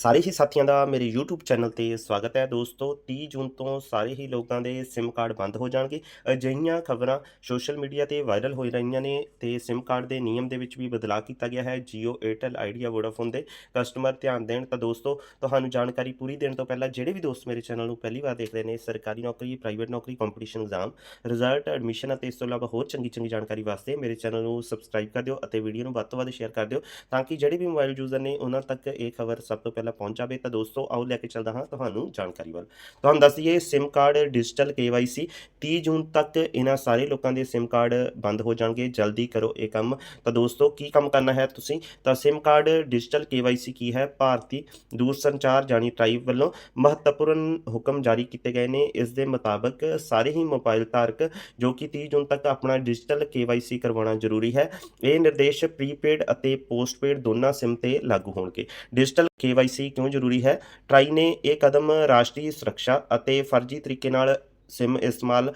ਸਾਰੇ ਹੀ ਸਾਥੀਆਂ ਦਾ ਮੇਰੇ YouTube ਚੈਨਲ ਤੇ ਸਵਾਗਤ ਹੈ ਦੋਸਤੋ। 30 ਜੂਨ ਤੋਂ ਸਾਰੇ ਹੀ ਲੋਕਾਂ ਦੇ SIM ਕਾਰਡ ਬੰਦ ਹੋ ਜਾਣਗੇ। ਅਜਿਹੀਆਂ ਖਬਰਾਂ ਸੋਸ਼ਲ ਮੀਡੀਆ ਤੇ ਵਾਇਰਲ ਹੋ ਰਹੀਆਂ ਨੇ ਤੇ SIM ਕਾਰਡ ਦੇ ਨਿਯਮ ਦੇ ਵਿੱਚ ਵੀ ਬਦਲਾਅ ਕੀਤਾ ਗਿਆ ਹੈ। Jio, Airtel, Idea, Vodafone ਦੇ ਕਸਟਮਰ ਧਿਆਨ ਦੇਣ ਤਾਂ ਦੋਸਤੋ, ਤੁਹਾਨੂੰ ਜਾਣਕਾਰੀ ਪੂਰੀ ਦੇਣ ਤੋਂ ਪਹਿਲਾਂ ਜਿਹੜੇ ਵੀ ਦੋਸਤ ਮੇਰੇ ਚੈਨਲ ਨੂੰ ਪਹਿਲੀ ਵਾਰ ਦੇਖ ਰਹੇ ਨੇ, ਸਰਕਾਰੀ ਨੌਕਰੀ ਪ੍ਰਾਈਵੇਟ ਨੌਕਰੀ ਕੰਪੀਟੀਸ਼ਨ ਐਗਜ਼ਾਮ ਰਿਜ਼ਲਟ ਐਡਮਿਸ਼ਨ ਅਤੇ ਇਸ ਤੋਂ ਇਲਾਵਾ ਹੋਰ ਚੰਗੀ ਚੰਗੀ ਜਾਣਕਾਰੀ ਵਾਸਤੇ ਮੇਰੇ ਚੈਨਲ ਨੂੰ ਸਬਸਕ੍ਰਾਈਬ ਕਰ ਦਿਓ ਅਤੇ ਵੀਡੀਓ ਨੂੰ ਵੱਧ ਤੋਂ ਵੱਧ ਸ਼ੇਅਰ ਕਰ ਦਿਓ ਤਾਂ ਕਿ ਜਿਹੜੇ ਵੀ ਮੋਬਾਈਲ ਯੂਜ਼ਰ ਨੇ ਉਹਨਾਂ ਤੱਕ ਇਹ ਖਬਰ ਸਭ ਤੋਂ ਪਹਿਲਾਂ ਪਹੁੰਚ ਜਾਵੇ ਤਾਂ ਦੋਸਤੋ, ਆਓ ਲੈ ਕੇ ਚੱਲਦਾ ਹਾਂ ਤੁਹਾਨੂੰ ਜਾਣਕਾਰੀ ਵੱਲ। ਤੁਹਾਨੂੰ ਦੱਸ ਦਈਏ, SIM card digital KYC 30 June ਤੱਕ ਇਹਨਾਂ ਸਾਰੇ ਲੋਕਾਂ ਦੇ SIM ਕਾਰਡ ਬੰਦ ਹੋ ਜਾਣਗੇ, ਜਲਦੀ ਕਰੋ ਇਹ ਕੰਮ। ਤਾਂ ਦੋਸਤੋ, ਕੀ ਕੰਮ ਕਰਨਾ ਹੈ ਤੁਸੀਂ? ਤਾਂ SIM ਕਾਰਡ ਡਿਜੀਟਲ KYC ਕੀ ਹੈ? ਭਾਰਤੀ ਦੂਰ ਸੰਚਾਰ ਜਾਨੀ ਟ੍ਰਾਈਬ ਵੱਲੋਂ ਮਹੱਤਵਪੂਰਨ ਹੁਕਮ ਜਾਰੀ ਕੀਤੇ ਗਏ ਨੇ। ਇਸ ਦੇ ਮੁਤਾਬਕ ਸਾਰੇ ਹੀ ਮੋਬਾਈਲ ਧਾਰਕ ਜੋ ਕਿ 30 ਜੂਨ ਤੱਕ ਆਪਣਾ ਡਿਜੀਟਲ KYC ਕਰਵਾਉਣਾ ਜ਼ਰੂਰੀ ਹੈ, ਇਹ ਨਿਰਦੇਸ਼ ਪ੍ਰੀਪੇਡ ਅਤੇ ਪੋਸਟਪੇਡ ਦੋਨਾਂ SIM ਤੇ ਲਾਗੂ ਹੋਣਗੇ। ਡਿਜੀਟਲ KYC ਕਿਉਂ ਜ਼ਰੂਰੀ ਹੈ? ਟਰਾਈ ਨੇ ਇਹ ਕਦਮ ਰਾਸ਼ਟਰੀ ਸੁਰੱਖਿਆ ਅਤੇ ਫਰਜ਼ੀ ਤਰੀਕੇ ਨਾਲ SIM ਇਸਤੇਮਾਲ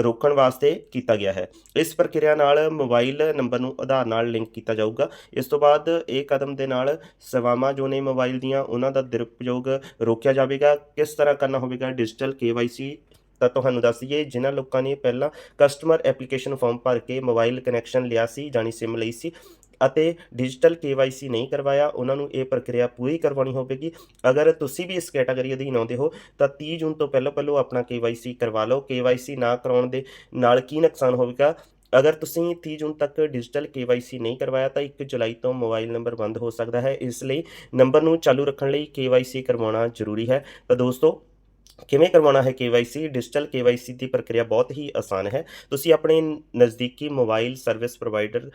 ਰੋਕਣ ਵਾਸਤੇ ਕੀਤਾ ਗਿਆ ਹੈ। ਇਸ ਪ੍ਰਕਿਰਿਆ ਨਾਲ ਮੋਬਾਈਲ ਨੰਬਰ ਨੂੰ ਆਧਾਰ ਨਾਲ ਲਿੰਕ ਕੀਤਾ ਜਾਊਗਾ। ਇਸ ਤੋਂ ਬਾਅਦ ਇਹ ਕਦਮ ਦੇ ਨਾਲ ਸੇਵਾਵਾਂ ਜੋ ਨੇ ਮੋਬਾਈਲ ਦੀਆਂ, ਉਹਨਾਂ ਦਾ ਦੁਰਉਪਯੋਗ ਰੋਕਿਆ ਜਾਵੇਗਾ। ਕਿਸ ਤਰ੍ਹਾਂ ਕਰਨਾ ਹੋਵੇਗਾ? ਡਿਜੀਟਲ KYC ਤਾਂ ਤੁਹਾਨੂੰ ਦੱਸ ਦਈਏ ਜਿਨ੍ਹਾਂ ਲੋਕਾਂ ਨੇ ਪਹਿਲਾਂ ਕਸਟਮਰ ਐਪਲੀਕੇਸ਼ਨ ਫਾਰਮ ਭਰ ਕੇ ਮੋਬਾਈਲ ਕਨੈਕਸ਼ਨ ਲਿਆ ਸੀ ਜਾਨੀ SIM ਲਈ ਸੀ ਅਤੇ ਡਿਜੀਟਲ KYC ਨਹੀਂ ਕਰਵਾਇਆ, ਉਹਨਾਂ ਨੂੰ ਇਹ ਪ੍ਰਕਿਰਿਆ ਪੂਰੀ ਕਰਵਾਉਣੀ ਹੋਵੇਗੀ। ਅਗਰ ਤੁਸੀਂ ਵੀ ਇਸ ਕੈਟਾਗਰੀ ਅਧੀਨ ਆਉਂਦੇ ਹੋ, ਤਾਂ 30 ਜੂਨ ਤੋਂ ਪਹਿਲਾਂ ਪਹਿਲਾਂ ਆਪਣਾ KYC ਕਰਵਾ ਲਓ। KYC ਨਾ ਕਰਾਉਣ ਦੇ ਨਾਲ ਕੀ ਨੁਕਸਾਨ ਹੋਵੇਗਾ? ਅਗਰ ਤੁਸੀਂ 30 ਜੂਨ ਤੱਕ ਡਿਜੀਟਲ KYC ਨਹੀਂ ਕਰਵਾਇਆ, ਤਾਂ 1 ਜੁਲਾਈ ਤੋਂ ਮੋਬਾਈਲ ਨੰਬਰ ਬੰਦ ਹੋ ਸਕਦਾ ਹੈ। ਇਸ ਲਈ ਨੰਬਰ ਨੂੰ ਚਾਲੂ ਰੱਖਣ ਲਈ KYC ਕਰਵਾਉਣਾ ਜ਼ਰੂਰੀ ਹੈ। ਤਾਂ ਦੋਸਤੋ ਕਿਵੇਂ ਕਰਵਾਉਣਾ ਹੈ KYC? ਡਿਜੀਟਲ KYC ਦੀ ਪ੍ਰਕਿਰਿਆ ਬਹੁਤ ਹੀ ਆਸਾਨ ਹੈ। ਤੁਸੀਂ ਆਪਣੇ ਨਜ਼ਦੀਕੀ ਮੋਬਾਈਲ ਸਰਵਿਸ ਪ੍ਰੋਵਾਈਡਰ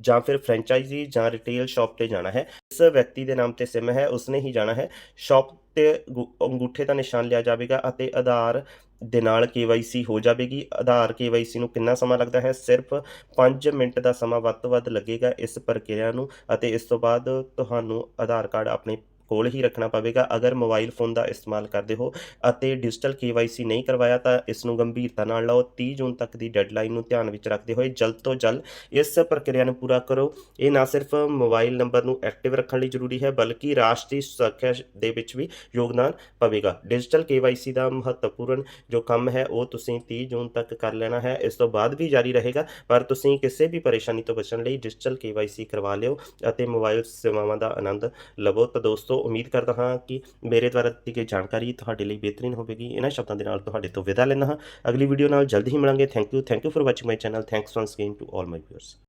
ਜਾਂ ਫਿਰ ਫਰੈਂਚਾਈਜ਼ੀ ਜਾਂ ਰਿਟੇਲ ਸ਼ਾਪ ਤੇ ਜਾਣਾ ਹੈ। ਇਸ ਵਿਅਕਤੀ ਦੇ ਨਾਮ ਤੇ SIM ਹੈ, ਉਸਨੇ ਹੀ ਜਾਣਾ ਹੈ। ਸ਼ਾਪ ਤੇ ਅੰਗੂ- ਅੰਗੂਠੇ ਦਾ ਨਿਸ਼ਾਨ ਲਿਆ ਜਾਵੇਗਾ ਅਤੇ ਆਧਾਰ ਦੇ ਨਾਲ KYC ਹੋ ਜਾਵੇਗੀ। ਆਧਾਰ KYC ਨੂੰ ਕਿੰਨਾ ਸਮਾਂ ਲੱਗਦਾ ਹੈ? ਸਿਰਫ 5 ਮਿੰਟ ਦਾ ਸਮਾਂ ਵੱਧ ਤੋਂ ਵੱਧ ਲੱਗੇਗਾ ਇਸ ਪ੍ਰਕਿਰਿਆ ਨੂੰ ਅਤੇ ਇਸ ਤੋਂ ਬਾਅਦ ਤੁਹਾਨੂੰ ਆਧਾਰ ਕਾਰਡ ਆਪਣੇ ਕੋਲ ਹੀ ਰੱਖਣਾ ਪਵੇਗਾ। ਅਗਰ ਮੋਬਾਈਲ ਫੋਨ ਦਾ ਇਸਤੇਮਾਲ ਕਰਦੇ ਹੋ ਅਤੇ ਡਿਜੀਟਲ KYC ਨਹੀਂ ਕਰਵਾਇਆ ਤਾਂ ਇਸ ਨੂੰ ਗੰਭੀਰਤਾ ਨਾਲ ਲਓ। 30 ਜੂਨ ਤੱਕ ਦੀ ਡੈਡਲਾਈਨ ਨੂੰ ਧਿਆਨ ਵਿੱਚ ਰੱਖਦੇ ਹੋਏ ਜਲਦ ਤੋਂ ਜਲਦ ਇਸ ਪ੍ਰਕਿਰਿਆ ਨੂੰ ਪੂਰਾ ਕਰੋ। ਇਹ ਨਾ ਸਿਰਫ ਮੋਬਾਈਲ ਨੰਬਰ ਨੂੰ ਐਕਟਿਵ ਰੱਖਣ ਲਈ ਜ਼ਰੂਰੀ ਹੈ, ਬਲਕਿ ਰਾਸ਼ਟਰੀ ਸੁਰੱਖਿਆ ਦੇ ਵਿੱਚ ਵੀ ਯੋਗਦਾਨ ਪਵੇਗਾ। ਡਿਜੀਟਲ KYC ਦਾ ਮਹੱਤਵਪੂਰਨ ਜੋ ਕੰਮ ਹੈ, ਉਹ ਤੁਸੀਂ 30 ਜੂਨ ਤੱਕ ਕਰ ਲੈਣਾ ਹੈ। ਇਸ ਤੋਂ ਬਾਅਦ ਵੀ ਜਾਰੀ ਰਹੇਗਾ, ਪਰ ਤੁਸੀਂ ਕਿਸੇ ਵੀ ਪਰੇਸ਼ਾਨੀ ਤੋਂ ਬਚਣ ਲਈ ਡਿਜੀਟਲ KYC ਕਰਵਾ ਲਿਓ ਅਤੇ ਮੋਬਾਈਲ ਸੇਵਾਵਾਂ ਦਾ ਆਨੰਦ ਲਵੋ। ਤਾਂ ਦੋਸਤੋ ਉਮੀਦ ਕਰਦਾ ਹਾਂ ਕਿ ਮੇਰੇ ਦੁਆਰਾ ਦਿੱਤੀ ਗਈ ਜਾਣਕਾਰੀ ਤੁਹਾਡੇ ਲਈ ਬਿਹਤਰੀਨ ਹੋਵੇਗੀ। ਇਹਨਾਂ ਸ਼ਬਦਾਂ ਦੇ ਨਾਲ ਤੁਹਾਡੇ ਤੋਂ ਵਿਦਾ ਲੈਂਦਾ ਹਾਂ। ਅਗਲੀ ਵੀਡੀਓ ਨਾਲ ਜਲਦੀ ਹੀ ਮਿਲਾਂਗੇ। Thank you thank you for watching my channel thanks once again to all my viewers